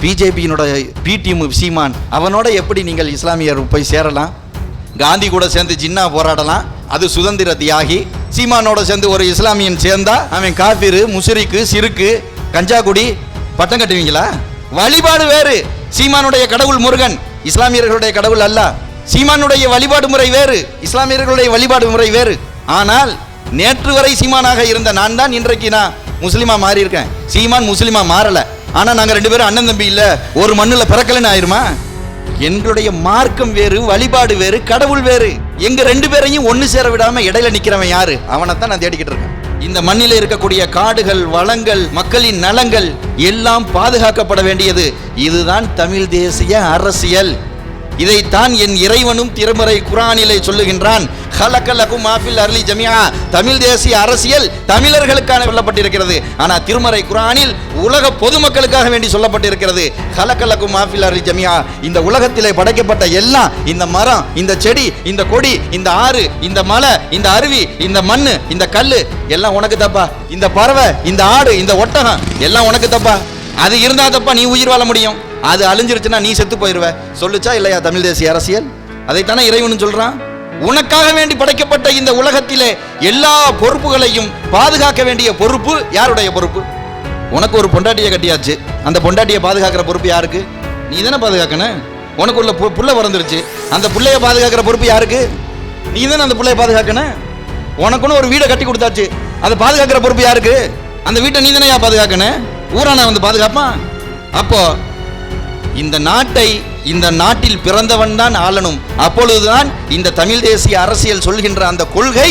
பிஜேபியினோட B team சீமான் அவனோட எப்படி நீங்கள் இஸ்லாமியர் போய் சேரலாம்? காந்தி கூட சேர்ந்து ஜின்னா போராடலாம். அது சுதந்திர தியாகி. சீமானோட சேர்ந்து ஒரு இஸ்லாமியன் சேர்ந்தா அவன் காஃபிரு முசிறிக்கு சிறுக்கு கஞ்சாகுடி பட்டம் கட்டுவீங்களா? வழிபாடு வேறு. சீமானுடைய கடவுள் முருகன் இஸ்லாமியர்களுடைய கடவுள் அல்ல. சீமானுடைய வழிபாடு முறை வேறு. இஸ்லாமியர்களுடைய வழிபாடு முறை வேறு. ஆனால் நேற்று வரை சீமானாக இருந்த நான் தான் இன்றைக்கு நான் முஸ்லீமா மாறி இருக்கேன் சீமான் முஸ்லீமா மாறலை. ஆனா நாங்க ரெண்டு பேரும் அண்ணன் தம்பி இல்ல. ஒரு மண்ணுல பிறக்கலன்னு ஆயிருமா? எங்களுடைய மார்க்கம் வேறு வழிபாடு வேறு கடவுள் வேறு. எங்க ரெண்டு பேரையும் ஒன்று சேர விடாம இடையில நிக்கிறவன் யாரு? அவனைத்தான் நான் தேடிக்கிட்டு இருக்கேன். இந்த மண்ணில் இருக்கக்கூடிய காடுகள் வளங்கள் மக்களின் நலங்கள் எல்லாம் பாதுகாக்கப்பட வேண்டியது. இதுதான் தமிழ் தேசிய அரசியல். இதைத்தான் என் இறைவனும் திருமறை குரானிலே சொல்லுகின்றான். ஹலக்கலகும் மாஃபில் ஜமியா தமிழ் தேசிய அரசியல் தமிழர்களுக்கான சொல்லப்பட்டிருக்கிறது. ஆனால் திருமறை குரானில் உலக பொதுமக்களுக்காக வேண்டி சொல்லப்பட்டிருக்கிறது. ஹலக்கலகும் மாஃபில் அருளி ஜமியா இந்த உலகத்திலே படைக்கப்பட்ட எல்லாம் இந்த மரம் இந்த செடி இந்த கொடி இந்த ஆறு இந்த மலை இந்த அருவி இந்த மண் இந்த கல் எல்லாம் உனக்கு தப்பா. இந்த பறவை இந்த ஆடு இந்த ஒட்டகம் எல்லாம் உனக்கு தப்பா. அது இருந்தா தப்பா நீ உயிர் வாழ முடியும். அது அழிஞ்சிருச்சுன்னா நீ செத்து போயிருவ. சொல்லுச்சா இல்லையா தமிழ் தேசிய அரசியல்? அதைத்தானே இறைவனு சொல்றான்? உனக்காக வேண்டி படைக்கப்பட்ட இந்த உலகத்திலே எல்லா பொறுப்புகளையும் பாதுகாக்க வேண்டிய பொறுப்பு யாருடைய பொறுப்பு? உனக்கு ஒரு பொண்டாட்டியை கட்டியாச்சு. அந்த பொண்டாட்டியை பாதுகாக்கிற பொறுப்பு யாருக்கு? நீ தானே பாதுகாக்கணும் உனக்கு உள்ள பு- புள்ள பிறந்துருச்சு. அந்த பிள்ளைய பாதுகாக்கிற பொறுப்பு யாருக்கு? நீ தானே அந்த பிள்ளைய பாதுகாக்கணும் உனக்குன்னு ஒரு வீடை கட்டி கொடுத்தாச்சு. அதை பாதுகாக்கிற பொறுப்பு யாருக்கு? அந்த வீட்டை நீ தானே பாதுகாக்கணும் ஊரான வந்து பாதுகாப்பான். அப்போ இந்த நாட்டை இந்த நாட்டில் பிறந்தவன் தான் ஆளணும். அப்பொழுதுதான் இந்த தமிழ் தேசிய அரசியல் சொல்கின்ற அந்த கொள்கை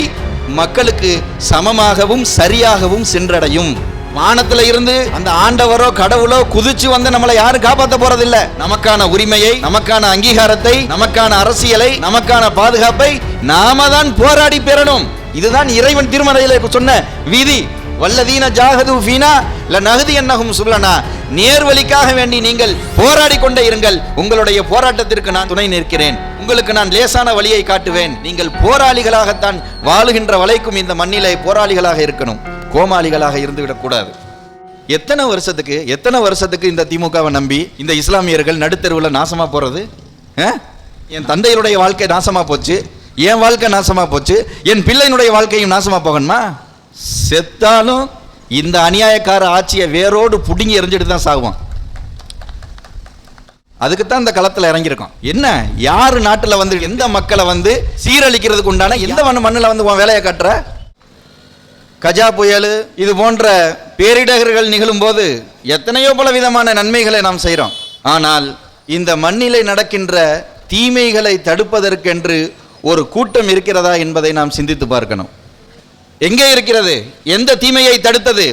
மக்களுக்கு சமமாகவும் சரியாகவும் சென்றடையும். வானத்துல இருந்து அந்த ஆண்டவரோ கடவுளோ குதிச்சு வந்து நம்மளை யாரும் காப்பாற்ற போறதில்ல. நமக்கான உரிமையை நமக்கான அங்கீகாரத்தை நமக்கான அரசியலை நமக்கான பாதுகாப்பை நாம தான் போராடி பெறணும். இதுதான் இறைவன் திருமலையில் சொன்ன விதி. வல்லதீன ஜாகது ஃபீனா ல நகுதி என்னகும் சுல்லனா. நேர்வழிக்காக வேண்டி நீங்கள் போராடி கொண்டே இருங்கள். உங்களுடைய போராட்டத்திற்கு நான் துணை நிற்கிறேன். உங்களுக்கு நான் லேசான வழியை காட்டுவேன். நீங்கள் போராளிகளாகத்தான் வாழுகின்ற வலைக்கும் இந்த மண்ணிலே போராளிகளாக இருக்கணும். கோமாளிகளாக இருந்து விடக்கூடாது எத்தனை வருஷத்துக்கு எத்தனை வருஷத்துக்கு இந்த திமுகவை நம்பி இந்த இஸ்லாமியர்கள் நடுத்தெருவில் நாசமாக போகிறது ஆ? என் தந்தையுடைய வாழ்க்கை நாசமாக போச்சு. என் வாழ்க்கை நாசமாக போச்சு. என் பிள்ளையினுடைய வாழ்க்கையும் நாசமாக போகணுமா? செத்தாலும் இந்த அநியாயக்கார ஆட்சியை வேரோடு புடுங்கி எறிஞ்சிட்டு தான் சாகுவான். அதுக்கு தான் இந்த களத்தில் இறங்கியிருக்கோம் என்ன? யார் நாட்டில் வந்து எந்த மக்களை வந்து சீரழிக்கிறதுக்கு உண்டான எந்த மண் மண்ணில் வந்து உன் வேலையை காட்டுற? கஜா புயல் இது போன்ற பேரிடர்கள் நிகழும் போது எத்தனையோ பல விதமான நன்மைகளை நாம் செய்கிறோம் ஆனால் இந்த மண்ணிலே நடக்கின்ற தீமைகளை தடுப்பதற்கென்று ஒரு கூட்டம் இருக்கிறதா என்பதை நாம் சிந்தித்து பார்க்கணும். எங்கே இருக்கிறது? எந்த தீமையை தடுத்தது?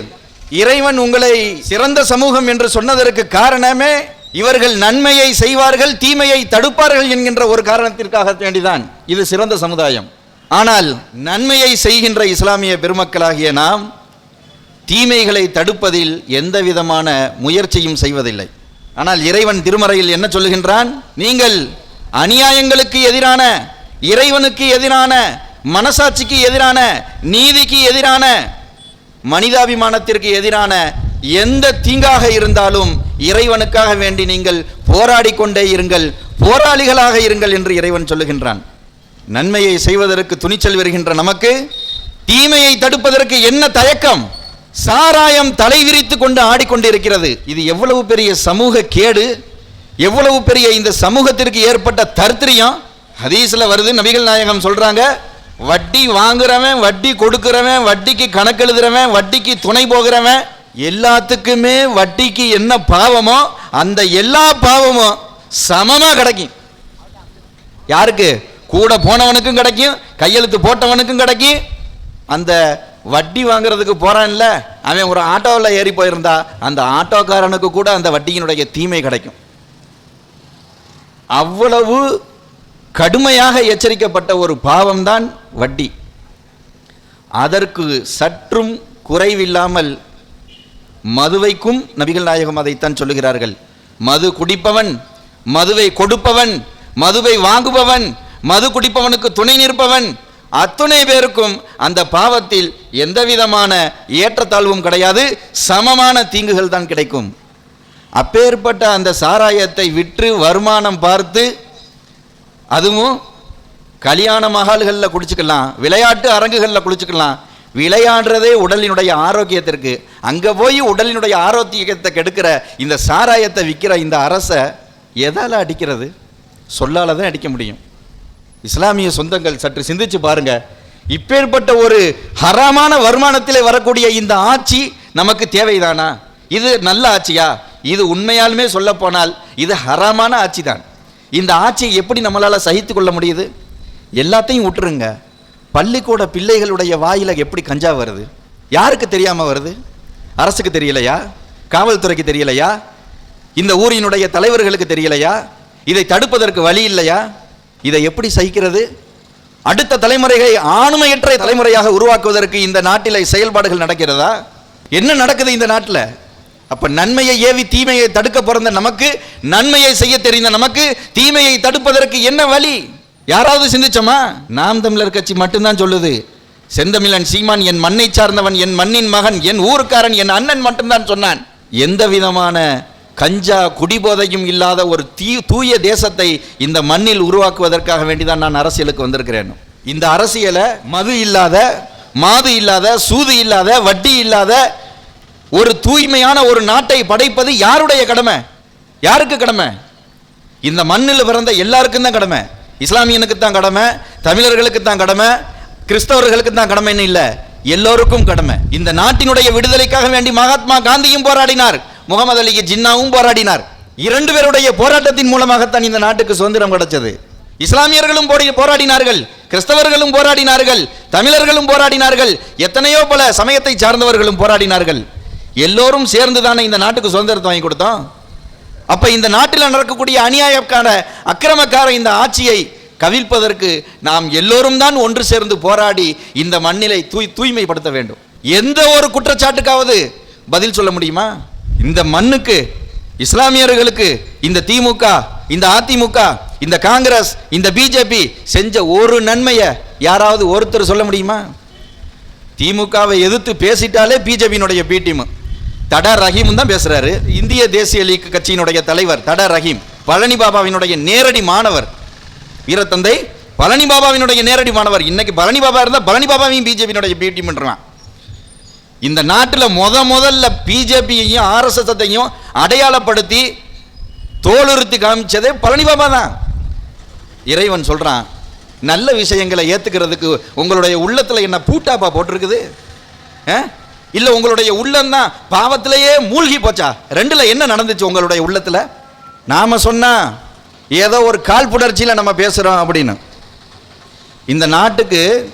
இறைவன் உங்களை சிறந்த சமூகம் என்று சொன்னதற்கு காரணமே இவர்கள் நன்மையை செய்வார்கள் தீமையை தடுப்பார்கள் என்கின்ற ஒரு காரணத்திற்காக வேண்டிதான். இது சிறந்த சமுதாயம். ஆனால் நன்மையை செய்கின்ற இஸ்லாமிய பெருமக்களாகிய நாம் தீமைகளை தடுப்பதில் எந்த விதமான முயற்சியும் செய்வதில்லை. ஆனால் இறைவன் திருமறையில் என்ன சொல்லுகின்றான்? நீங்கள் அநியாயங்களுக்கு எதிரான இறைவனுக்கு எதிரான மனசாட்சிக்கு எதிரான நீதிக்கு எதிரான மனிதாபிமானத்திற்கு எதிரான எந்த தீங்காக இருந்தாலும் இறைவனுக்காக வேண்டி நீங்கள் போராடி கொண்டே இருங்கள் போராளிகளாக இருங்கள் என்று இறைவன் சொல்லுகின்றான். நன்மையை செய்வதற்கு துணிச்சல் வருகின்ற நமக்கு தீமையை தடுப்பதற்கு என்ன தயக்கம்? சாராயம் தலை விரித்து கொண்டு ஆடிக்கொண்டிருக்கிறது. இது எவ்வளவு பெரிய சமூக கேடு எவ்வளவு பெரிய இந்த சமூகத்திற்கு ஏற்பட்ட தர்த்திரியம்? ஹதீஸ்ல வருது நபிகள் நாயகம் சொல்றாங்க வட்டி வாங்குறவன் வட்டி கொடுக்கிறவன் வட்டிக்கு கணக்கு எழுதுறவன் வட்டிக்கு துணை போகிறவன் எல்லாத்துக்குமே வட்டிக்கு என்ன பாவமோ அந்த எல்லா பாவமும் சமமாக கிடைக்கும். யாருக்கு? கூட போனவனுக்கும் கிடைக்கும் கையெழுத்து போட்டவனுக்கும் கிடைக்கும். அந்த வட்டி வாங்குறதுக்கு போறான்ல அவன் ஒரு ஆட்டோவில் ஏறி போயிருந்தா அந்த ஆட்டோக்காரனுக்கு கூட அந்த வட்டியினுடைய தீமை கிடைக்கும். அவ்வளவு கடுமையாக எச்சரிக்கப்பட்ட ஒரு பாவம்தான் வட்டி. அதற்கு சற்றும் குறைவில்லாமல் மதுவைக்கும் நபிகள் நாயகம் அதைத்தான் சொல்லுகிறார்கள். மது குடிப்பவன் மதுவை கொடுப்பவன் மதுவை வாங்குபவன் மது குடிப்பவனுக்கு துணை நிற்பவன் அத்துணை பேருக்கும் அந்த பாவத்தில் எந்த விதமான ஏற்றத்தாழ்வும் கிடையாது சமமான தீங்குகள் தான் கிடைக்கும். அப்பேற்பட்ட அந்த சாராயத்தை விற்று வருமானம் பார்த்து அதுவும் கல்யாண மகால்களில் குடிச்சுக்கலாம் விளையாட்டு அரங்குகளில் குளிச்சுக்கலாம் விளையாடுறதே உடலினுடைய ஆரோக்கியத்திற்கு. அங்கே போய் உடலினுடைய ஆரோக்கியத்தை கெடுக்கிற இந்த சாராயத்தை விற்கிற இந்த அரசை எதால் அடிக்கிறது? சொல்லால் தான் அடிக்க முடியும். இஸ்லாமிய சொந்தங்கள் சற்று சிந்திச்சு பாருங்க. இப்பேற்பட்ட ஒரு ஹராமான வருமானத்திலே வரக்கூடிய இந்த ஆட்சி நமக்கு தேவைதானா? இது நல்ல ஆட்சியா? இது உண்மையாலுமே சொல்ல போனால் இது ஹராமான ஆட்சி தான் இந்த ஆட்சியை எப்படி நம்மளால் சகித்து கொள்ள முடியுது? எல்லாத்தையும் விட்டுருங்க. பள்ளிக்கூட பிள்ளைகளுடைய வாயில் எப்படி கஞ்சா வருது? யாருக்கு தெரியாமல் வருது? அரசுக்கு தெரியலையா? காவல்துறைக்கு தெரியலையா? இந்த ஊரினுடைய தலைவர்களுக்கு தெரியலையா? இதை தடுப்பதற்கு வழி இல்லையா? இதை எப்படி சகிக்கிறது? அடுத்த தலைமுறைகளை ஆணுமையற்ற தலைமுறையாக உருவாக்குவதற்கு இந்த நாட்டில் செயல்பாடுகள் நடக்கிறதா? என்ன நடக்குது இந்த நாட்டில்? அப்ப நன்மையை ஏவி தீமையை தடுக்க பிறந்த நமக்கு நன்மையை செய்ய தெரிந்த நமக்கு தீமையை தடுப்பதற்கு என்ன வழி? யாராவது சிந்திச்சோமா? நாம் தமிழர் கட்சி மட்டும்தான் சொல்லுது. செந்தமிழன் சீமான் என் மண்ணை சார்ந்தவன் என் மண்ணின் மகன் என் ஊருக்காரன் என் அண்ணன் மட்டும்தான் சொன்னான். எந்த விதமான கஞ்சா குடிபோதையும் இல்லாத ஒரு தீ தூய தேசத்தை இந்த மண்ணில் உருவாக்குவதற்காக வேண்டிதான் நான் அரசியலுக்கு வந்திருக்கிறேன். இந்த அரசியலை மது இல்லாத மாது இல்லாத சூது இல்லாத வட்டி இல்லாத ஒரு தூய்மையான ஒரு நாட்டை படைப்பது யாருடைய கடமை? யாருக்கு கடமை? இந்த மண்ணில் பிறந்த எல்லாருக்கும் தான் கடமை. இஸ்லாமியனுக்கு தான் கடமை தமிழர்களுக்கு தான் கடமை கிறிஸ்தவர்களுக்கு தான் கடமைன்னு இல்லை எல்லோருக்கும் கடமை. இந்த நாட்டினுடைய விடுதலைக்காக வேண்டி மகாத்மா காந்தியும் போராடினார் முகமது அலி ஜின்னாவும் போராடினார். இரண்டு பேருடைய போராட்டத்தின் மூலமாகத்தான் இந்த நாட்டுக்கு சுதந்திரம் கிடைச்சது. இஸ்லாமியர்களும் போடி- போராடினார்கள் கிறிஸ்தவர்களும் போராடினார்கள் தமிழர்களும் போராடினார்கள் எத்தனையோ பல சமயத்தை சார்ந்தவர்களும் போராடினார்கள். எல்லோரும் சேர்ந்து தானே இந்த நாட்டுக்கு சுதந்திரத்தை வாங்கி கொடுத்தோம்? அப்ப இந்த நாட்டில் நடக்கக்கூடிய அநியாயக்கார அக்கிரமக்கார இந்த ஆட்சியை கவிழ்ப்பதற்கு நாம் எல்லோரும் தான் ஒன்று சேர்ந்து போராடி இந்த மண்ணிலை தூய் தூய்மைப்படுத்த வேண்டும். எந்த ஒரு குற்றச்சாட்டுக்காவது பதில் சொல்ல முடியுமா? இந்த மண்ணுக்கு இஸ்லாமியர்களுக்கு இந்த திமுக இந்த அதிமுக இந்த காங்கிரஸ் இந்த பிஜேபி செஞ்ச ஒரு நன்மையை யாராவது ஒருத்தர் சொல்ல முடியுமா? திமுகவை எதிர்த்து பேசிட்டாலே பிஜேபியினுடைய பி தட ரஹீம் தான் பேசுறாரு. இந்திய தேசிய லீக் கட்சியினுடைய தலைவர் தட ரஹீம் பழனி பாபாவினுடைய நேரடி மாணவர். வீரத்தந்தை பழனி பாபாவினுடைய நேரடி மாணவர். இன்னைக்கு பழனி பாபா இருந்தால் பழனி பாபாவையும் பிஜேபியினுடைய பி பண்ணுறான் இந்த நாட்டில் முத முதல்ல பிஜேபியையும் ஆர்எஸ்எஸ்ஸையும் அடையாளப்படுத்தி தோலுறுத்தி காமிச்சதே பழனி பாபா தான். இறைவன் சொல்கிறான் நல்ல விஷயங்களை ஏற்றுக்கிறதுக்கு உங்களுடைய உள்ளத்தில் என்ன பூட்டாப்பா போட்டிருக்குது? ஆ? இல்ல உங்களுடைய உள்ளம்தான் பாவத்திலேயே மூழ்கி போச்சா? ரெண்டுல என்ன நடந்துச்சு உங்களுடைய உள்ளத்துல? நாம சொன்னா ஏதோ ஒரு கால் புணர்ச்சியில நம்ம பேசுறோம் அப்படின்னு. இந்த நாட்டுக்கு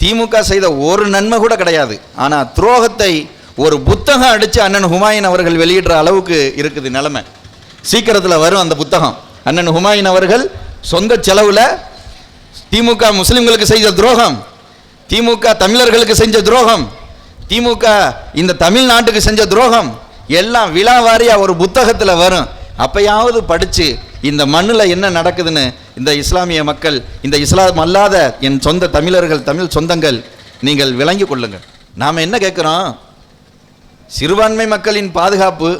திமுக செய்த ஒரு நன்மை கூட கிடையாது. ஆனா துரோகத்தை ஒரு புத்தகம் அடிச்சு அண்ணன் ஹுமாயூன் அவர்கள் வெளியிடுற அளவுக்கு இருக்குது நிலைமை. சீக்கிரத்தில் வரும் அந்த புத்தகம். அண்ணன் ஹுமாயூன் அவர்கள் சொந்த செலவில் திமுக முஸ்லிம்களுக்கு செய்த துரோகம். திமுக தமிழர்களுக்கு செஞ்ச துரோகம். திமுக இந்த தமிழ்நாட்டுக்கு செஞ்ச துரோகம் எல்லாம் விழாவாரியா ஒரு புத்தகத்தில் வரும். அப்பயாவது படித்து இந்த மண்ணில் என்ன நடக்குதுன்னு இந்த இஸ்லாமிய மக்கள் இந்த இஸ்லாம் அல்லாத என் சொந்த தமிழர்கள் தமிழ் சொந்தங்கள் நீங்கள் விளங்கி கொள்ளுங்கள். நாம் என்ன கேட்குறோம்? சிறுபான்மை மக்களின் பாதுகாப்பு.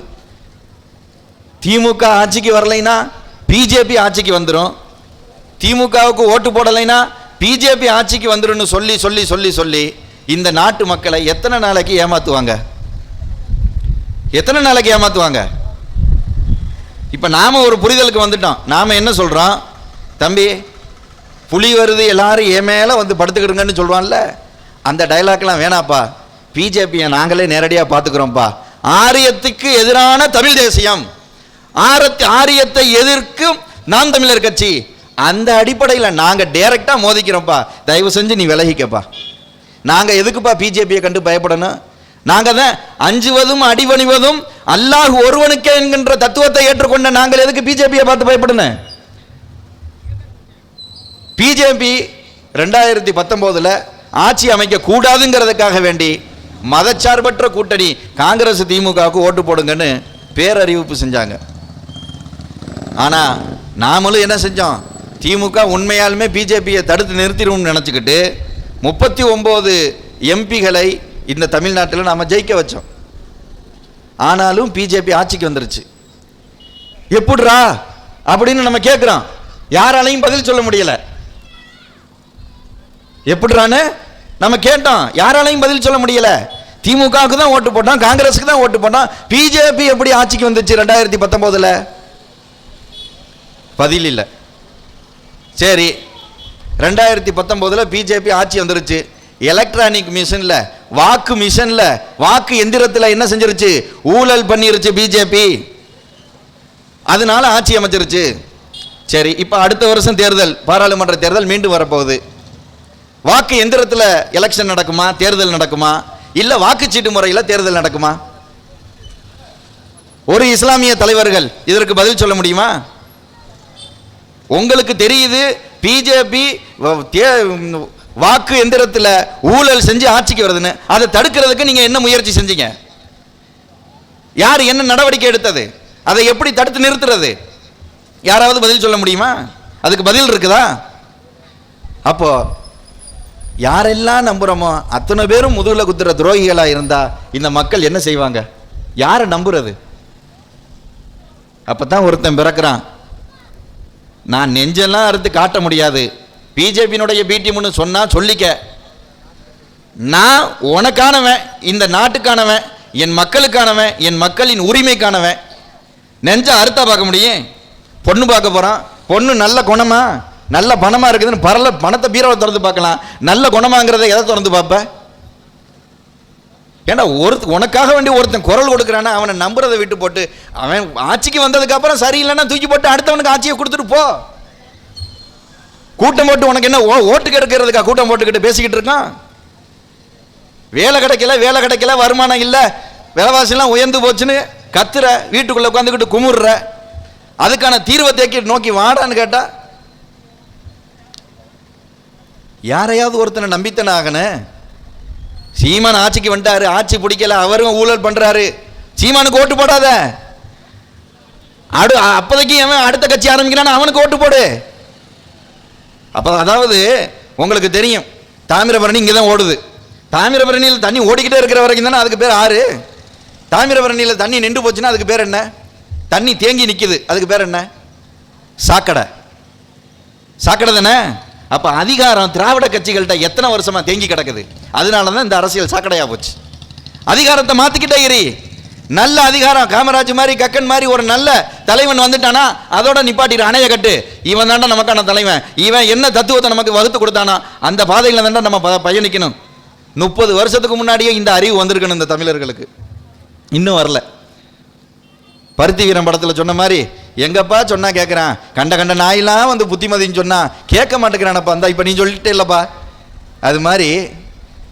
திமுக ஆட்சிக்கு வரலைன்னா பிஜேபி ஆட்சிக்கு வந்துடும் திமுகவுக்கு ஓட்டு போடலைன்னா பிஜேபி ஆட்சிக்கு வந்துடும் சொல்லி சொல்லி சொல்லி சொல்லி இந்த நாட்டு மக்களை எத்தனை நாளைக்கு ஏமாத்துவாங்க? எத்தனை நாளைக்கு ஏமாத்துவாங்க? இப்போ நாம ஒரு புரிதலுக்கு வந்துட்டோம். நாம என்ன சொல்றோம்? தம்பி புலி வருது எல்லாரும் என் மேல வந்து படுத்துக்கிடுங்கன்னு சொல்லுவான்ல? அந்த டைலாக்லாம் வேணாப்பா. பிஜேபியை நாங்களே நேரடியாக பார்த்துக்கிறோம்ப்பா. ஆரியத்துக்கு எதிரான தமிழ் தேசியம். ஆரத்தி ஆரியத்தை எதிர்க்கும் நாம் தமிழர் கட்சி. அந்த அடிப்படையில் நாங்கள் டேரெக்டாக மோதிக்கிறோம்ப்பா. தயவு செஞ்சு நீ விலகிக்கப்பா. நாங்கள் எதுக்குப்பா பிஜேபியை கண்டு பயப்படணும்? நாங்கள் தான் அஞ்சுவதும் அடிவணிவதும் அல்லாஹ் ஒருவனுக்கே என்கின்ற தத்துவத்தை ஏற்றுக்கொண்ட நாங்கள் எதுக்கு பிஜேபியை பார்த்து பயப்படணும்? பிஜேபி ரெண்டாயிரத்தி பத்தொம்போதில் ஆட்சி அமைக்க கூடாதுங்கிறதுக்காக வேண்டி மதச்சார்பற்ற கூட்டணி காங்கிரஸ் திமுகவுக்கு ஓட்டு போடுங்கன்னு பேரறிவிப்பு செஞ்சாங்க. ஆனால் நாமளும் என்ன செஞ்சோம்? திமுக உண்மையாலுமே பிஜேபியை தடுத்து நிறுத்திடுவோம்னு நினச்சிக்கிட்டு முப்பத்தி ஒம்பது எம்பிகளை இந்த தமிழ்நாட்டில் நாம் ஜெயிக்க வச்சோம். ஆனாலும் பிஜேபி ஆட்சிக்கு வந்துருச்சு. எப்படிரா அப்படின்னு நம்ம கேட்குறோம் யாராலையும் பதில் சொல்ல முடியல. எப்படிறான்னு நம்ம கேட்டோம். யாராலையும் பதில் சொல்ல முடியல. திமுகவுக்கு தான் ஓட்டு போட்டோம் காங்கிரஸுக்கு தான் ஓட்டு போட்டோம். பிஜேபி எப்படி ஆட்சிக்கு வந்துச்சு ரெண்டாயிரத்தி பத்தொம்போதில்? பதில் இல்லை. சரி ரெண்டாயிரத்தி பத்தொம்போதில் பிஜேபி ஆட்சி வந்துருச்சு. எலக்ட்ரானிக் மிஷினில் வாக்கு மிஷினில் வாக்கு எந்திரத்தில் என்ன செஞ்சிருச்சு? ஊழல் பண்ணிருச்சு பிஜேபி. அதனால ஆட்சி அமைச்சிருச்சு. சரி இப்போ அடுத்த வருஷம் தேர்தல் பாராளுமன்ற தேர்தல் மீண்டும் வரப்போகுது. வாக்கு எந்திரத்தில் எலெக்ஷன் நடக்குமா? தேர்தல் நடக்குமா? இல்லை வாக்குச்சீட்டு முறையில் தேர்தல் நடக்குமா? ஒரு இஸ்லாமிய தலைவர்கள் இதற்கு பதில் சொல்ல முடியுமா? உங்களுக்கு தெரியுது பிஜேபி வாக்கு எந்திரத்தில் ஊழல் செஞ்சு ஆட்சிக்கு வருதுன்னு அதை தடுக்கிறதுக்கு நீங்க என்ன முயற்சி செஞ்சீங்க? யார் என்ன நடவடிக்கை எடுத்தது? அதை எப்படி தடுத்து நிறுத்துறது? யாராவது பதில் சொல்ல முடியுமா? அதுக்கு பதில் இருக்குதா? அப்போ யாரெல்லாம் நம்புறோமோ அத்தனை பேரும் முதுகில் குத்துற துரோகிகளாக இருந்தா இந்த மக்கள் என்ன செய்வாங்க? யாரை நம்புறது? அப்பதான் ஒருத்தன் பிறக்கிறான். நான் நெஞ்செல்லாம் அறுத்து காட்ட முடியாது. பிஜேபியினுடைய பிடிஎம்னு சொன்னால் சொல்லிக்க. நான் உனக்கானவன் இந்த நாட்டுக்கானவன் என் மக்களுக்கானவன் என் மக்களின் உரிமைக்கானவன். நெஞ்ச அறுத்தா பார்க்க முடியும்? பொண்ணு பார்க்க போகிறான் பொண்ணு நல்ல குணமா? நல்ல பணமாக இருக்குதுன்னு பரல பணத்தை பீரவை திறந்து பார்க்கலாம். நல்ல குணமாங்கிறத எதை திறந்து பார்ப்பேன் ஏன்னா ஒரு உனக்காக வேண்டி ஒருத்தன் குரல் கொடுக்குறானா அவனை நம்புறதை விட்டு போட்டு அவன் ஆட்சிக்கு வந்ததுக்கப்புறம் சரியில்லைன்னா தூக்கி போட்டு அடுத்தவனுக்கு ஆட்சியை கொடுத்துட்டு போ. கூட்டம் போட்டு உனக்கு என்ன ஓ- ஓட்டு கெடுக்கிறதுக்கா கூட்டம் போட்டுக்கிட்டு பேசிக்கிட்டு இருக்கான்? வேலை கிடைக்கல வேலை கிடைக்கல வருமானம் இல்லை விலைவாசிலாம் உயர்ந்து போச்சுன்னு கத்துற வீட்டுக்குள்ளே உட்காந்துக்கிட்டு குமுறுற அதுக்கான தீர்வை தேக்கி நோக்கி வாடான்னு கேட்டா யாரையாவது ஒருத்தனை நம்பித்தன ஆகணும் சீமான் ஆட்சிக்கு வந்துட்டாரு ஆட்சி பிடிக்கல அவரும் ஊழல் பண்றாரு. சீமானுக்கு ஓட்டு போடாத. அடு அப்போதைக்கு அவன் அடுத்த கட்சி ஆரம்பிக்கிறான் அவனுக்கு ஓட்டு போடு. அப்போ அதாவது உங்களுக்கு தெரியும் தாமிரபரணி இங்கே தான் ஓடுது. தாமிரபரணியில் தண்ணி ஓடிக்கிட்டே இருக்கிற வரைக்கும் தானே அதுக்கு பேர் ஆறு? தாமிரபரணியில் தண்ணி நின்று போச்சுன்னா அதுக்கு பேர் என்ன? தண்ணி தேங்கி நிற்கிது அதுக்கு பேர் என்ன? சாக்கடை. சாக்கடை தானே? அப்போ அதிகாரம் திராவிட கட்சிகள்கிட்ட எத்தனை வருஷமாக தேங்கி கிடக்குது? அதனால தான் இந்த அரசியல் சாக்கடையாக போச்சு. அதிகாரத்தை மாற்றிக்கிட்டே இரு. நல்ல அதிகாரம் காமராஜ் மாதிரி கக்கன் மாதிரி ஒரு நல்ல தலைவன் வந்துட்டானா அதோட நிப்பாட்டிடு அணைய கட்டு. இவன் தாண்டா நமக்கான தலைவன். இவன் என்ன தத்துவத்தை நமக்கு வகுத்து கொடுத்தானா அந்த பாதையில் தாண்டா நம்ம ப- பயணிக்கணும். முப்பது வருஷத்துக்கு முன்னாடியே இந்த அறிவு வந்திருக்கணும் இந்த தமிழர்களுக்கு. இன்னும் வரல. பருத்தி வீரன் படத்தில் சொன்ன மாதிரி எங்கப்பா? சொன்னா கேட்குறான் கண்ட கண்ட நாயெல்லாம் வந்து புத்திமதின்னு சொன்னான் கேட்க மாட்டேங்கிறானப்பா. அந்த இப்போ நீ சொல்லிட்டே இல்லைப்பா. அது மாதிரி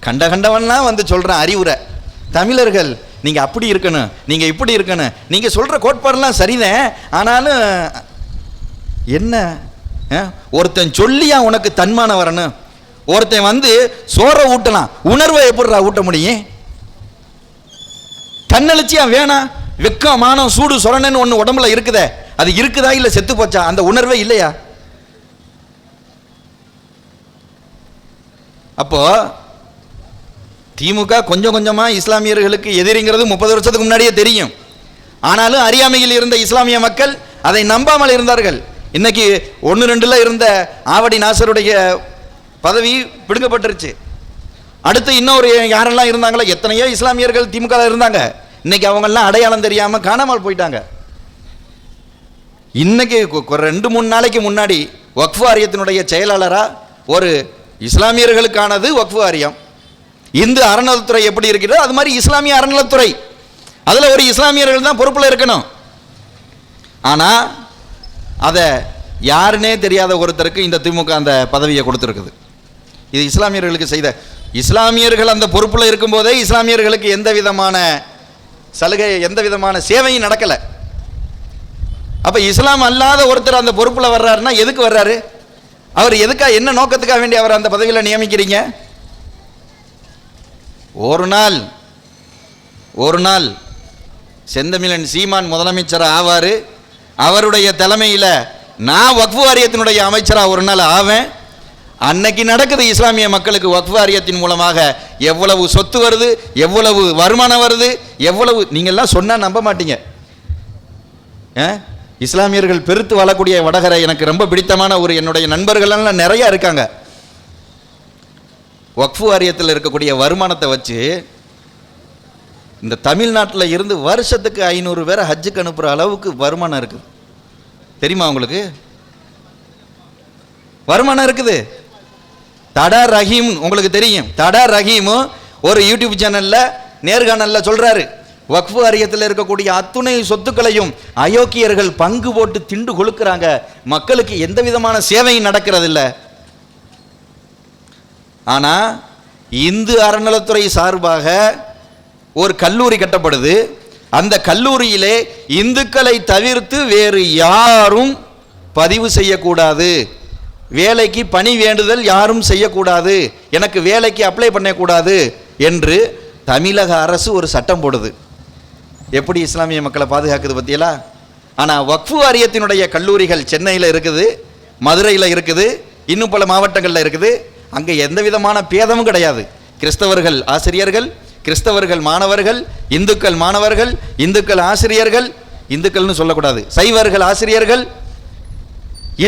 கண்ட கண்டவன்லாம் வந்து சொல்கிறான் அறிவுரை. தமிழர்கள் நீங்கள் அப்படி இருக்கணும். நீங்கள் இப்படி இருக்கணும். நீங்கள் சொல்கிற கோட்பாடெல்லாம் சரிதான். ஆனாலும் என்ன? ஒருத்தன் சொல்லியா உனக்கு தன்மானம் வரணும்? ஒருத்தன் வந்து சோறை ஊட்டலாம். உணர்வை எப்படிடா ஊட்ட முடியும்? தன்னெழுச்சியா வேணாம். வெக்கம் மானம் சூடு சொரணன்னு ஒன்று உடம்புல இருக்குதே. அது இருக்குதா இல்லை செத்து போச்சா? அந்த உணர்வே இல்லையா? அப்போ திமுக கொஞ்சம் கொஞ்சமாக இஸ்லாமியர்களுக்கு எதிரிங்கிறது முப்பது வருஷத்துக்கு முன்னாடியே தெரியும். ஆனாலும் அறியாமையில் இருந்த இஸ்லாமிய மக்கள் அதை நம்பாமல் இருந்தார்கள். இன்னைக்கு ஒன்று ரெண்டுல இருந்த ஆவடி நாசருடைய பதவி பிடுங்கப்பட்டுருச்சு. அடுத்து இன்னொரு யாரெல்லாம் இருந்தாங்களோ எத்தனையோ இஸ்லாமியர்கள் திமுக இருந்தாங்க. இன்னைக்கு அவங்கெல்லாம் அடையாளம் தெரியாமல் காணாமல் போயிட்டாங்க. இன்னைக்கு ரெண்டு மூணு நாளைக்கு முன்னாடி வக்ஃபு வாரியத்தினுடைய செயலாளராக ஒரு இஸ்லாமியர்களுக்கானது வக்ஃப் வாரியம். இந்து அறநிலைத்துறை எப்படி இருக்கிறதோ அது மாதிரி இஸ்லாமிய அறநிலைத்துறை அதில் ஒரு இஸ்லாமியர்கள் தான் பொறுப்பில் இருக்கணும். ஆனால் அதை யாருன்னே தெரியாத ஒருத்தருக்கு இந்த திமுக அந்த பதவியை கொடுத்துருக்குது. இது இஸ்லாமியர்களுக்கு செய்த இஸ்லாமியர்கள் அந்த பொறுப்பில் இருக்கும்போதே இஸ்லாமியர்களுக்கு எந்த விதமான சலுகை எந்த விதமான சேவையும் நடக்கலை. அப்போ இஸ்லாம் அல்லாத ஒருத்தர் அந்த பொறுப்பில் வர்றாருன்னா எதுக்கு வர்றாரு? அவர் எதுக்காக என்ன நோக்கத்துக்காக வேண்டி அவர் அந்த பதவியில் நியமிக்கிறீங்க? ஒரு நாள் ஒரு நாள் செந்தமிழன் சீமான் முதலமைச்சர் ஆவார். அவருடைய தலைமையில் நான் வக்ஃபு வாரியத்தினுடைய அமைச்சராக ஒரு நாள் ஆவேன். அன்னைக்கு நடக்குது இஸ்லாமிய மக்களுக்கு வக்ஃபு வாரியத்தின் மூலமாக எவ்வளவு சொத்து வருது எவ்வளவு வருமானம் வருது எவ்வளவு நீங்கள்லாம் சொன்னால் நம்ப மாட்டீங்க. ஆ? இஸ்லாமியர்கள் பெருத்து வாழக்கூடிய வடகரை எனக்கு ரொம்ப பிடித்தமான ஒரு என்னுடைய நண்பர்கள்லாம் நிறையா இருக்காங்க. வக்ஃபு வாரியத்தில் இருக்கக்கூடிய வருமானத்தை வச்சு இந்த தமிழ்நாட்டில் இருந்து வருஷத்துக்கு ஐநூறு பேரை ஹஜ்ஜுக்கு அனுப்புகிற அளவுக்கு வருமானம் இருக்குது. தெரியுமா உங்களுக்கு? வருமானம் இருக்குது. தடா ரஹீம் உங்களுக்கு தெரியும். தடா ரஹீமும் ஒரு யூடியூப் சேனலில் நேர்காணல்ல சொல்றாரு. வக்ஃபு அரியத்தில் இருக்கக்கூடிய அத்துணை சொத்துக்களையும் அயோக்கியர்கள் பங்கு போட்டு திண்டு கொழுக்கிறாங்க. மக்களுக்கு எந்த விதமான சேவையும் நடக்கிறது ஆனால் ஆனா இந்து அறநலத்துறை சார்பாக ஒரு கல்லூரி கட்டப்படுது. அந்த கல்லூரியிலே இந்துக்களை தவிர்த்து வேறு யாரும் பதிவு செய்யக்கூடாது. வேலைக்கு பணி வேண்டுதல் யாரும் செய்யக்கூடாது. எனக்கு வேலைக்கு அப்ளை பண்ணக்கூடாது என்று தமிழக அரசு ஒரு சட்டம் போடுது. எப்படி இஸ்லாமிய மக்களை பாதுகாக்குது பத்தியலா? ஆனால் வக்ஃபு வாரியத்தினுடைய கல்லூரிகள் சென்னையில் இருக்குது மதுரையில் இருக்குது இன்னும் பல மாவட்டங்களில் இருக்குது. அங்கே எந்த விதமான பேதமும் கிடையாது. கிறிஸ்தவர்கள் ஆசிரியர்கள் கிறிஸ்தவர்கள் மாணவர்கள் இந்துக்கள் மாணவர்கள் இந்துக்கள் ஆசிரியர்கள் இந்துக்கள்னு சொல்லக்கூடாது. சைவர்கள் ஆசிரியர்கள்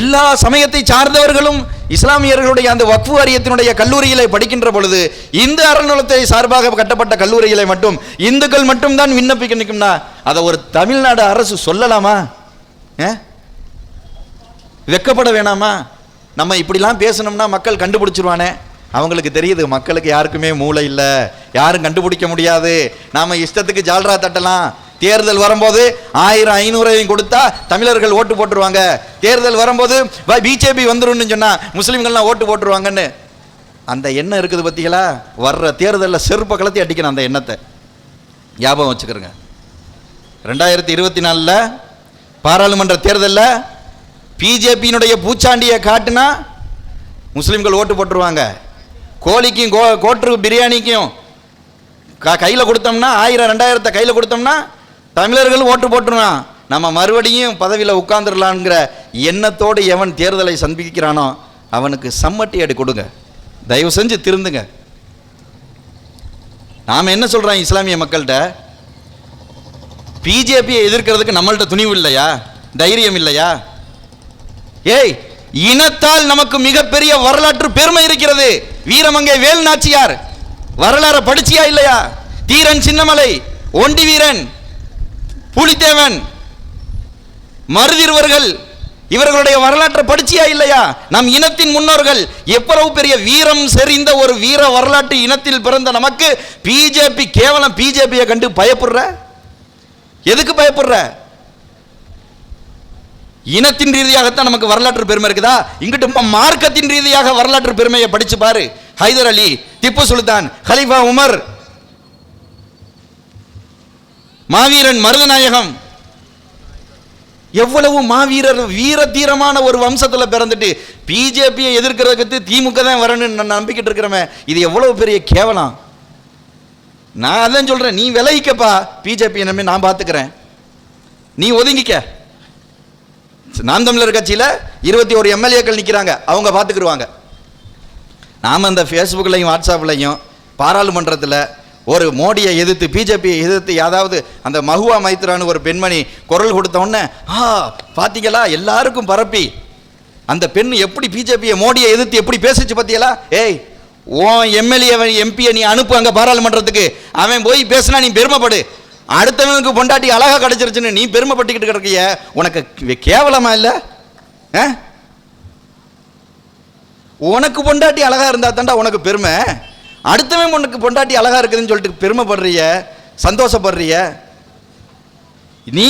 எல்லா சமயத்தை சார்ந்தவர்களும் இஸ்லாமியர்களுடைய அந்த வக்ஃபு வாரியத்தினுடைய கல்லூரியிலே படிக்கின்ற பொழுது இந்து அறநிலத்தை சார்பாக கட்டப்பட்ட கல்லூரிகளை மட்டும் இந்துக்கள் மட்டும்தான் விண்ணப்பிக்க நிற்கும்னா அதை ஒரு தமிழ்நாடு அரசு சொல்லலாமா? வெக்கப்பட வேணாமா? நம்ம இப்படிலாம் பேசணும்னா மக்கள் கண்டுபிடிச்சிருவானே. அவங்களுக்கு தெரியுது மக்களுக்கு யாருக்குமே மூளை இல்லை. யாரும் கண்டுபிடிக்க முடியாது. நாம இஷ்டத்துக்கு ஜால்ரா தட்டலாம். தேர்தல் வரும்போது ஆயிரம் ஐநூறையும் கொடுத்தா தமிழர்கள் ஓட்டு போட்டுருவாங்க. தேர்தல் வரும்போது பிஜேபி வந்துடும் சொன்னா முஸ்லீம்கள்லாம் ஓட்டு போட்டுருவாங்கன்னு. அந்த எண்ணம் இருக்குது பார்த்தீங்களா வர்ற தேர்தலில் செருப்பை கலத்தி அடிக்கணும் அந்த எண்ணத்தை. ஞாபகம் வச்சுக்கிறோங்க. ரெண்டாயிரத்தி இருபத்தி நாலில் பாராளுமன்ற தேர்தலில் பிஜேபியினுடைய பூச்சாண்டியை காட்டுனா முஸ்லீம்கள் ஓட்டு போட்டுருவாங்க. கோழிக்கும் கோ கோட்டு பிரியாணிக்கும் கையில் கொடுத்தோம்னா ஆயிரம் ரெண்டாயிரத்தை கையில் கொடுத்தோம்னா தமிழர்கள் ஓட்டு போட்டுருவான் நம்ம மறுபடியும் பதவியில் உட்காந்துடலான்ங்கிற எண்ணத்தோடு எவன் தேர்தலை சந்திக்கிறானோ அவனுக்கு சம்மட்டி அடி கொடுங்க. தயவு செஞ்சு திருந்துங்க. நாம் என்ன சொல்கிறோம் இஸ்லாமிய மக்கள்கிட்ட? பிஜேபியை எதிர்க்கிறதுக்கு நம்மள்கிட்ட துணிவு இல்லையா? தைரியம் இல்லையா? ஏய் இனத்தால் நமக்கு மிகப்பெரிய வரலாற்று பெருமை இருக்கிறது. வீரமங்கை வேல் நாச்சியார் வரலாறு படிச்சியா இல்லையா? தீரன் சின்னமலை ஒண்டி வீரன் புலித்தேவன் மருதிருவர்கள் இவர்களுடைய வரலாற்றை படிச்சியா இல்லையா? நம் இனத்தின் முன்னோர்கள் எவ்வளவு பெரிய வீரம் செறிந்த ஒரு வீர வரலாற்று இனத்தில் பிறந்த நமக்கு பிஜேபி கேவலம் பிஜேபியை கண்டு பயப்படுற? எதுக்கு பயப்படுற? இனத்தின் ரீதியாகத்தான் நமக்கு வரலாற்று பெருமை இருக்குதா? இங்கிட்டு மார்க்கத்தின் ரீதியாக வரலாற்று பெருமையை படிச்சு பாரு. ஹைதர் அலி திப்பு சுல்தான் ஹலிஃபா உமர் மாவீரன் மருதநாயகம். எவ்வளவு மாவீரர் வீர தீரமான ஒரு வம்சத்தில் பிறந்துட்டு பிஜேபியை எதிர்க்கிறதுக்கு திமுக தான் வரணும்னு நான் நம்பிக்கிட்டு இருக்கிறமே இது எவ்வளவு பெரிய கேவலம். நான் அதான் சொல்றேன் நீ விலகிக்கப்பா பிஜேபி என்னமே நான் பார்த்துக்கிறேன் நீ ஒதுங்கிக்க. நாம் தமிழர் கட்சியில் இருபத்தி ஒரு எம்எல்ஏக்கள் நிற்கிறாங்க அவங்க பார்த்துக்கிடுவாங்க நாம் அந்த ஃபேஸ்புக்லையும் வாட்ஸ்அப்லையும் பாராளுமன்றத்தில் ஒரு மோடியை எதிர்த்து பிஜேபியை எதிர்த்து ஏதாவது அந்த மஹுவா மைத்ரான்னு ஒரு பெண்மணி குரல் கொடுத்த உடனே ஆ பார்த்தீங்களா எல்லாருக்கும் பரப்பி. அந்த பெண் எப்படி பிஜேபியை மோடியை எதிர்த்து எப்படி பேசிச்சு பார்த்தீங்களா ஏய் உன் எம்எல்ஏ எம்பியை நீ அனுப்பு அங்கே பாராளுமன்றத்துக்கு. அவன் போய் பேசினா நீ பெருமைப்படு. அடுத்தவனுக்கு பொண்டாட்டி அழகா கிடைச்சிருச்சுன்னு நீ பெருமைப்பட்டுக்கிட்டு கிடக்கிய உனக்கு கேவலமா இல்லை? ஆ? உனக்கு பொண்டாட்டி அழகா இருந்தால் தாண்டா உனக்கு பெருமை. அடுத்தவன் உனக்கு பொண்டாட்டி அழகா இருக்குதுன்னு சொல்லிட்டு பெருமைப்படுறிய சந்தோஷப்படுறிய நீ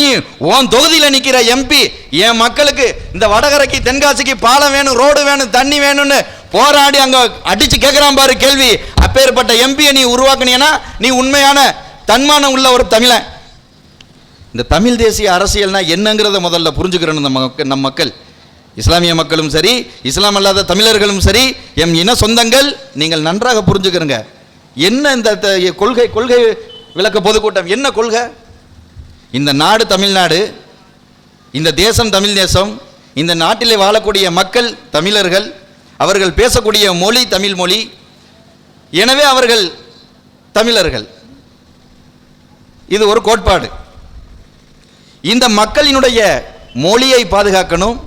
உன் தொகுதியில் நிற்கிற எம்பி என் மக்களுக்கு இந்த வடகரைக்கு தென்காசிக்கு பாலம் வேணும் ரோடு வேணும் தண்ணி வேணும்னு போராடி அங்க அடிச்சு கேட்கிறான் பாரு கேள்வி. அப்பேற்பட்ட எம்பியை நீ உருவாக்குனீன்னா நீ உண்மையான தன்மானம் உள்ள ஒரு தமிழன். இந்த தமிழ் தேசிய அரசியல்னா என்னங்கிறத முதல்ல புரிஞ்சுக்கிறணும் நம்ம மக்கள் நம் மக்கள். இஸ்லாமிய மக்களும் சரி இஸ்லாம் அல்லாத தமிழர்களும் சரி எம் இன சொந்தங்கள் நீங்கள் நன்றாக புரிஞ்சுக்கிறங்க. என்ன இந்த த- கொள்கை கொள்கை விளக்க பொதுக்கூட்டம்? என்ன கொள்கை? இந்த நாடு தமிழ்நாடு இந்த தேசம் தமிழ் தேசம் இந்த நாட்டிலே வாழக்கூடிய மக்கள் தமிழர்கள் அவர்கள் பேசக்கூடிய மொழி தமிழ் மொழி எனவே அவர்கள் தமிழர்கள். இது ஒரு கோட்பாடு. இந்த மக்களினுடைய மொழியை பாதுகாக்கணும்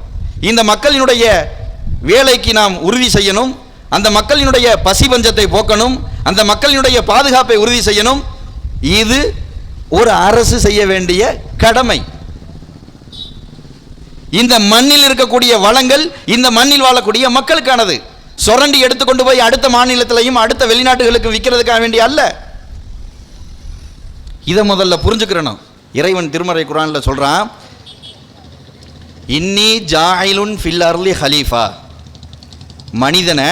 இந்த மக்களினுடைய வேலைக்கு நாம் உறுதி செய்யணும் அந்த மக்களினுடைய பசி பஞ்சத்தை போக்கணும் அந்த மக்களினுடைய பாதுகாப்பை உறுதி செய்யணும். இது ஒரு அரசு செய்ய வேண்டிய கடமை. இந்த மண்ணில் இருக்கக்கூடிய வளங்கள் இந்த மண்ணில் வாழக்கூடிய மக்களுக்கானது. சுரண்டி எடுத்துக்கொண்டு போய் அடுத்த மாநிலத்திலையும் அடுத்த வெளிநாட்டுகளுக்கு விற்கிறதுக்காக வேண்டிய அல்ல. இதை முதல்ல புரிஞ்சுக்கிறணும். இறைவன் திருமறை குரான்ல சொல்றான் இன்னி ஜாயிலுன் ஃபில் அர்லி ஹலீஃபா. மனிதனை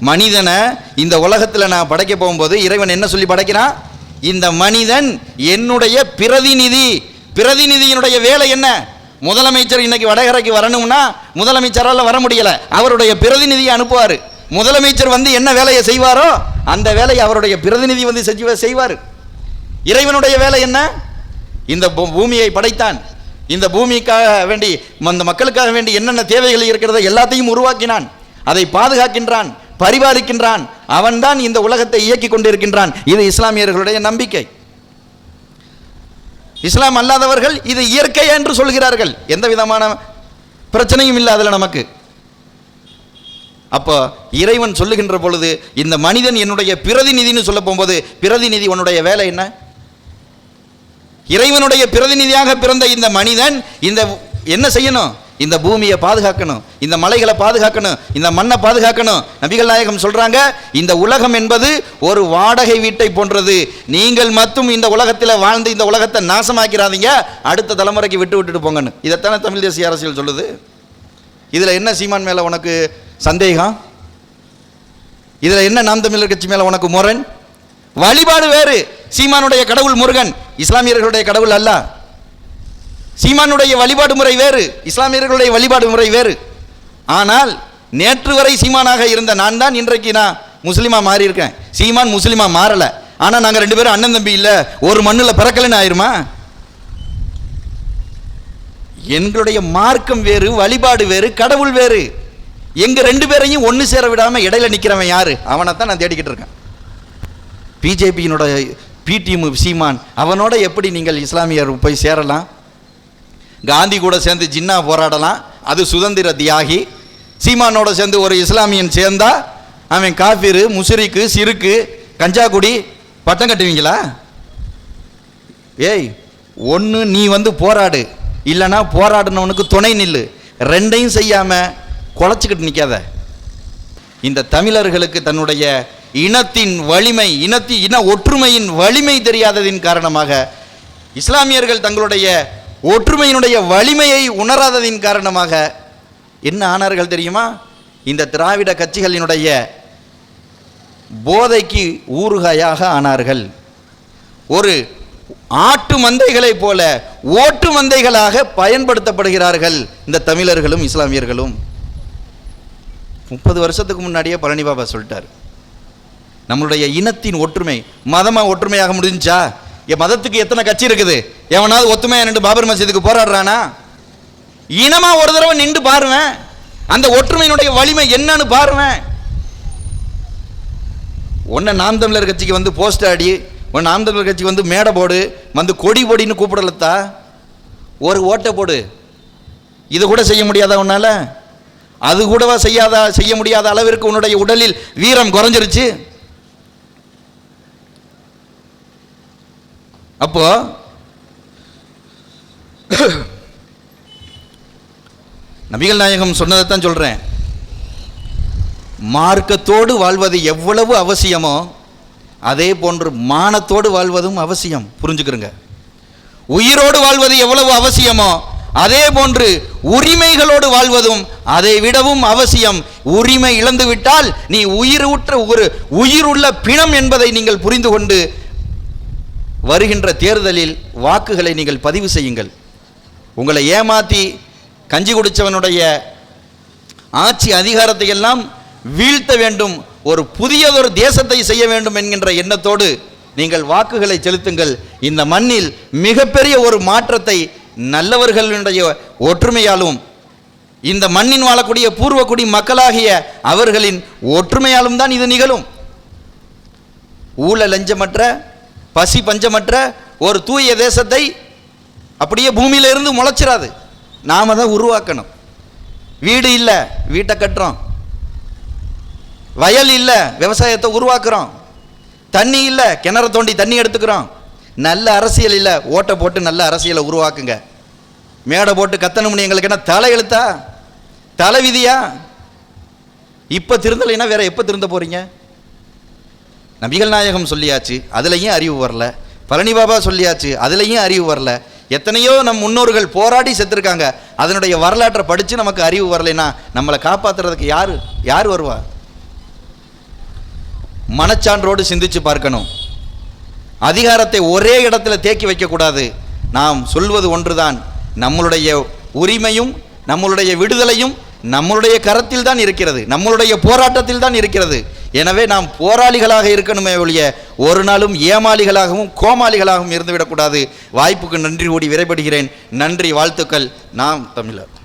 மனிதனை இந்த உலகத்தில் நான் படைக்க போகும்போது இறைவன் என்ன சொல்லி படைக்கிறான்? இந்த மனிதன் என்னுடைய பிரதிநிதி. பிரதிநிதியினுடைய வேலை என்ன? முதலமைச்சர் இன்னைக்கு வடகரைக்கு வரணும்னா முதலமைச்சரால் வர முடியலை. அவருடைய பிரதிநிதியை அனுப்புவார். முதலமைச்சர் வந்து என்ன வேலையை செய்வாரோ அந்த வேலையை அவருடைய பிரதிநிதி வந்து செஞ்சு செய்வார். இறைவனுடைய வேலை என்ன? இந்த பூ- பூமியை படைத்தான். இந்த பூமிக்காக வேண்டி அந்த மக்களுக்காக வேண்டி என்னென்ன தேவைகள் இருக்கிறதோ எல்லாத்தையும் உருவாக்கினான். அதை பாதுகாக்கின்றான் பரிபாலிக்கின்றான். அவன்தான் இந்த உலகத்தை இயக்கி கொண்டிருக்கின்றான். இது இஸ்லாமியர்களுடைய நம்பிக்கை. இஸ்லாம் அல்லாதவர்கள் இது இயற்கை என்று சொல்கிறார்கள். எந்த விதமான பிரச்சனையும் இல்லை அதில் நமக்கு. அப்போ இறைவன் சொல்லுகின்ற பொழுது இந்த மனிதன் என்னுடைய பிரதிநிதின்னு சொல்ல போகும்போது பிரதிநிதி உன்னுடைய வேலை என்ன? இறைவனுடைய பிரதிநிதியாக பிறந்த இந்த மனிதன் இந்த என்ன செய்யணும்? இந்த பூமியை பாதுகாக்கணும் இந்த மலைகளை பாதுகாக்கணும் இந்த மண்ணை பாதுகாக்கணும். நபிகள் நாயகம் சொல்றாங்க இந்த உலகம் என்பது ஒரு வாடகை வீட்டை போன்றது. நீங்கள் மட்டும் இந்த உலகத்தில் வாழ்ந்து இந்த உலகத்தை நாசமாக்கிறாதீங்க. அடுத்த தலைமுறைக்கு விட்டு விட்டுட்டு போங்கன்னு. இதைத்தானே தமிழ் தேசிய அரசியல் சொல்லுது. இதில் என்ன சீமான் மேலே உனக்கு சந்தேகம்? இதில் என்ன நாம் தமிழர் கட்சி மேலே உனக்கு முரண்? வழிபாடு வேறு. சீமானுடைய கடவுள் முருகன் இஸ்லாமியர்களுடைய கடவுள் அல்ல. சீமானுடைய வழிபாடு முறை வேறு இஸ்லாமியர்களுடைய வழிபாடு முறை வேறு. ஆனால் நேற்று வரை சீமானாக இருந்த நான் தான் இன்றைக்கு நான் முஸ்லீமாக மாறியிருக்கேன். சீமான் முஸ்லீமாக மாறல. ஆனால் நாங்கள் ரெண்டு பேரும் அண்ணன் தம்பி இல்லை ஒரு மண்ணில் பிறக்கலன்னு ஆயிருமா? எங்களுடைய மார்க்கம் வேறு வழிபாடு வேறு கடவுள் வேறு. எங்கள் ரெண்டு பேரையும் ஒன்று சேர விடாமல் இடையில நிற்கிறவன் யாரு? அவனை தான் நான் தேடிக்கிட்டு இருக்கேன். பிஜேபியினோட பிடிஎம் சீமான் அவனோட எப்படி நீங்கள் இஸ்லாமியர் போய் சேரலாம்? காந்தி கூட சேர்ந்து ஜின்னா போராடலாம். அது சுதந்திர தியாகி. சீமானோட சேர்ந்து ஒரு இஸ்லாமியன் சேர்ந்தா அவன் காஃபிரு முசிறிக்கு சிறுக்கு கஞ்சாக்குடி பட்டம் கட்டுவீங்களா? ஏய் ஒன்று நீ வந்து போராடு. இல்லைன்னா போராடினவனுக்கு துணை நில்லு. ரெண்டையும் செய்யாமல் குலைச்சிக்கிட்டு நிற்காத இந்த தமிழர்களுக்கு தன்னுடைய இனத்தின் வலிமை இனத்தி இன ஒற்றுமையின் வலிமை தெரியாததின் காரணமாக இஸ்லாமியர்கள் தங்களுடைய ஒற்றுமையினுடைய வலிமையை உணராததின் காரணமாக என்ன ஆனார்கள் தெரியுமா? இந்த திராவிட கட்சிகளினுடைய போதைக்கு ஊறுகாயாக ஆனார்கள். ஒரு ஆட்டு மந்தைகளைப் போல ஓட்டு மந்தைகளாக பயன்படுத்தப்படுகிறார்கள் இந்த தமிழர்களும் இஸ்லாமியர்களும். முப்பது வருஷத்துக்கு முன்னாடியே பழனி பாபா சொல்லிட்டார். நம்மளுடைய இனத்தின் ஒற்றுமை மதமாக ஒற்றுமையாக முடிஞ்சா என் மதத்துக்கு எத்தனை கட்சி இருக்குது? எவனாவது ஒத்துமையாக நின்று பாபர் மசீதுக்கு போராடுறானா? இனமாக ஒரு தடவை நின்று பாருவேன். அந்த ஒற்றுமையினுடைய வலிமை என்னன்னு பாருவேன். உன்னை நாம் தமிழர் கட்சிக்கு வந்து போஸ்ட் ஆடி உன் நாம் தமிழர் கட்சிக்கு வந்து மேடை போடு வந்து கொடி பொடின்னு கூப்பிடலத்தா? ஒரு ஓட்டை போடு. இது கூட செய்ய முடியாதா உன்னால்? அது கூடவா செய்யாதா செய்ய முடியாத அளவிற்கு உன்னுடைய உடலில் வீரம் குறைஞ்சிருச்சு? அப்போ நபிகள் நாயகம் சொன்னதைத்தான் சொல்கிறேன் மார்க்கத்தோடு வாழ்வது எவ்வளவு அவசியமோ அதே போன்று மானத்தோடு வாழ்வதும் அவசியம். புரிஞ்சுக்கிறோங்க. உயிரோடு வாழ்வது எவ்வளவு அவசியமோ அதே போன்று உரிமைகளோடு வாழ்வதும் அதை விடவும் அவசியம். உரிமை இழந்துவிட்டால் நீ உயிர் உற்ற ஒரு உயிருள்ள பிணம் என்பதை நீங்கள் புரிந்து கொண்டு வருகின்ற தேர்தலில் வாக்குகளை நீங்கள் பதிவு செய்யுங்கள். உங்களை ஏமாற்றி கஞ்சி குடித்தவனுடைய ஆட்சி அதிகாரத்தை எல்லாம் வீழ்த்த வேண்டும் ஒரு புதியதொரு தேசத்தை செய்ய வேண்டும் என்கின்ற எண்ணத்தோடு நீங்கள் வாக்குகளை செலுத்துங்கள். இந்த மண்ணில் மிகப்பெரிய ஒரு மாற்றத்தை நல்லவர்களுடைய ஒற்றுமையாலும் இந்த மண்ணின் வாழக்கூடிய பூர்வக்குடி மக்களாகிய அவர்களின் ஒற்றுமையாலும் தான் இது நிகழும். ஊழ லஞ்சமற்ற பசி பஞ்சமற்ற ஒரு தூய தேசத்தை அப்படியே பூமியில இருந்து முளைச்சிடாது நாம தான் உருவாக்கணும். வீடு இல்லை வீட்டை கட்டுறோம். வயல் இல்லை விவசாயத்தை உருவாக்குறோம். தண்ணி இல்லை கிணறு தோண்டி தண்ணி எடுத்துக்கிறோம். நல்ல அரசியல் இல்லை ஓட்டை போட்டு நல்ல அரசியலை உருவாக்குங்க. மேடை போட்டு கத்தணும்னு எங்களுக்கு என்ன தலை எழுத்தா? தலை விதியா? இப்போ திருந்தலைன்னா வேற எப்போ திருந்த போறீங்க? நபிகள் நாயகம் சொல்லியாச்சு அதுலேயும் அறிவு வரல. பழனி பாபா சொல்லியாச்சு அதுலேயும் அறிவு வரல. எத்தனையோ நம் முன்னோர்கள் போராடி செத்துருக்காங்க. அதனுடைய வரலாற்றை படித்து நமக்கு அறிவு வரலைன்னா நம்மளை காப்பாற்றுறதுக்கு யார் யார் வருவா? மனச்சான்றோடு சிந்திச்சு பார்க்கணும். அதிகாரத்தை ஒரே இடத்துல தேக்கி வைக்கக்கூடாது. நாம் சொல்வது ஒன்றுதான். நம்மளுடைய உரிமையும் நம்மளுடைய விடுதலையும் நம்மளுடைய கரத்தில் தான் இருக்கிறது. நம்மளுடைய போராட்டத்தில் தான் இருக்கிறது. எனவே நாம் போராளிகளாக இருக்கணுமே ஒழிய ஒரு நாளும் ஏமாளிகளாகவும் கோமாளிகளாகவும் இருந்துவிடக்கூடாது. வாய்ப்புக்கு நன்றி கூடி விரைபடுகிறேன் நன்றி வாழ்த்துக்கள். நாம் தமிழர்.